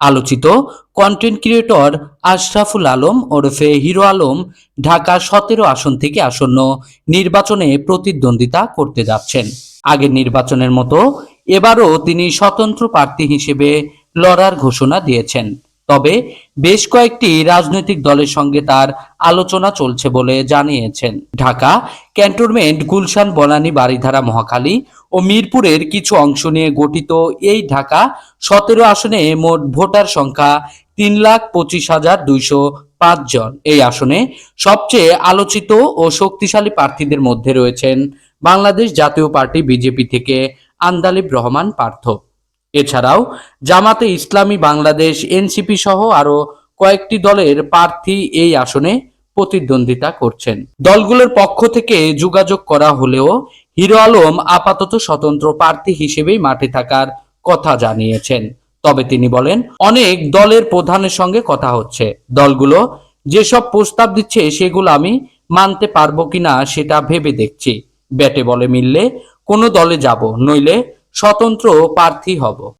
আলোচিত content creator Ashraful Alam ওরফে hero Alam Dhaka সতেরো আসন থেকে আসন্ন নির্বাচনে প্রতিদ্বন্দ্বিতা করতে যাচ্ছেন। আগের নির্বাচনের মতো এবারও তিনি স্বতন্ত্র প্রার্থী হিসেবে লড়ার ঘোষণা দিয়েছেন। তবে বেশ কয়েকটি রাজনৈতিক দলের সঙ্গে তার আলোচনা চলছে বলে জানিয়েছেন। ঢাকা ক্যান্টনমেন্ট, গুলশান, বনানী বাড়িধারা মহাখালী ও মিরপুরের কিছু অংশ নিয়ে গঠিত এই ঢাকা সতেরো আসনে মোট ভোটার সংখ্যা তিন লাখ পঁচিশ হাজার দুইশো পাঁচ জন। এই আসনে সবচেয়ে আলোচিত ও শক্তিশালী প্রার্থীদের মধ্যে রয়েছেন বাংলাদেশ জাতীয় পার্টি বিজেপি থেকে আন্দালিব রহমান পার্থ। এছাড়াও জামাতে ইসলামী বাংলাদেশ, এনসিপি সহ আরও কয়েকটি দলের প্রার্থী এই আসনে প্রতিদ্বন্দ্বিতা করছেন। দলগুলোর পক্ষ থেকে যোগাযোগ করা হলেও হিরো আলম আপাতত স্বতন্ত্র প্রার্থী হিসেবেই মাঠে থাকার কথা জানিয়েছেন। তবে তিনি বলেন, অনেক দলের প্রধানের সঙ্গে কথা হচ্ছে। দলগুলো যেসব প্রস্তাব দিচ্ছে সেগুলো আমি মানতে পারব কিনা সেটা ভেবে দেখছি। ব্যাটে বলে মিললে কোনো দলে যাব, নইলে স্বতন্ত্র প্রার্থী হব।